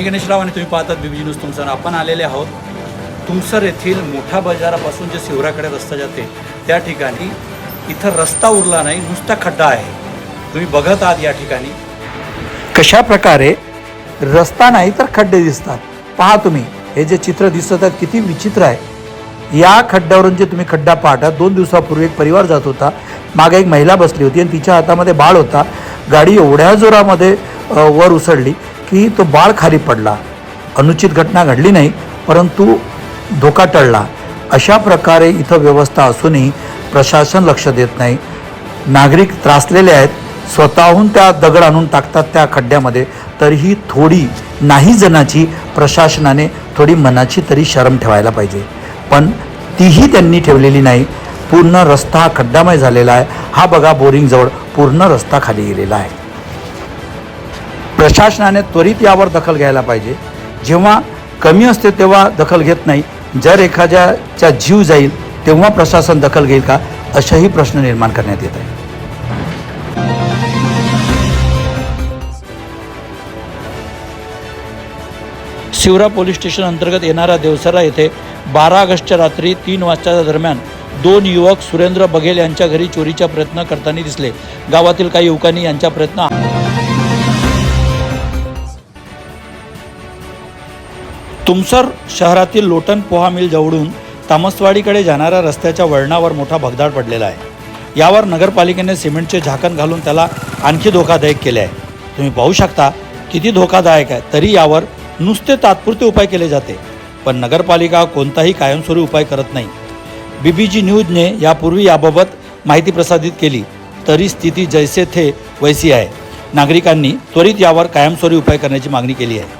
मी गणेशराव आणि तुम्ही पाहतात बीबी न्यूज तुमचं आपण आलेले आहोत तुमसर येथील मोठा बाजारापासून जे शिवराकडे रस्ता जाते त्या ठिकाणी इथं रस्ता उरला नाही नुसता खड्डा आहे. तुम्ही बघत आहात या ठिकाणी. कशा प्रकारे रस्ता नाही तर खड्डे दिसतात. पहा तुम्ही हे जे चित्र दिसत आहेत किती विचित्र आहे. या खड्ड्यावरून जे तुम्ही खड्डा पाहता दोन दिवसापूर्वी एक परिवार जात होता मागे एक महिला बसली होती आणि तिच्या हातामध्ये बाळ होता. गाडी एवढ्या जोरामध्ये वर उसळली. की तो बाळ खाली पडला. अनुचित घटना घडली नाही परंतु धोका टळला. अशा प्रकारे इथं व्यवस्था असूनही प्रशासन लक्ष देत नाही. नागरिक त्रासलेले आहेत. स्वतःहून त्या दगड आणून टाकतात त्या खड्ड्यामध्ये. तरीही थोडी नाही जणाची प्रशासनाने थोडी मनाची तरी शरम ठेवायला पाहिजे. पण तीही त्यांनी ठेवलेली नाही. पूर्ण रस्ता हा खड्डामय झालेला आहे. हा बघा बोरिंगजवळ पूर्ण रस्ता खाली गेलेला आहे. प्रशासनाने त्वरित यावर दखल घ्यायला पाहिजे. जेव्हा कमी असते तेव्हा दखल घेत नाही. जर एखाद्याचा जीव जाईल तेव्हा प्रशासन दखल घेईल का? असेही प्रश्न निर्माण करण्यात येत आहे शिवरा पोलीस स्टेशन अंतर्गत येणाऱ्या देवसरा येथे बारा ऑगस्टच्या रात्री तीन वाजताच्या दरम्यान दोन युवक सुरेंद्र बघेल यांच्या घरी चोरीचा प्रयत्न करताना दिसले. गावातील काही युवकांनी यांचा प्रयत्न तुमसर शहरातील लोटन पोहा मिल जवळून तामसवाडीकडे जाणाऱ्या रस्त्याच्या वळणावर मोठा भगदाड पडलेला आहे. यावर नगरपालिकेने सिमेंटचे झाकण घालून त्याला आणखी धोकादायक केले आहे. तुम्ही पाहू शकता किती धोकादायक आहे तरी यावर नुसते तात्पुरते उपाय केले जाते. पण नगरपालिका कोणताही कायमस्वरूपी उपाय करत नाही. बीबीजी न्यूजने यापूर्वी याबाबत माहिती प्रसारित केली तरी स्थिती जैसे थे वैसी आहे. नागरिकांनी त्वरित यावर कायमस्वरूपी उपाय करण्याची मागणी केली आहे.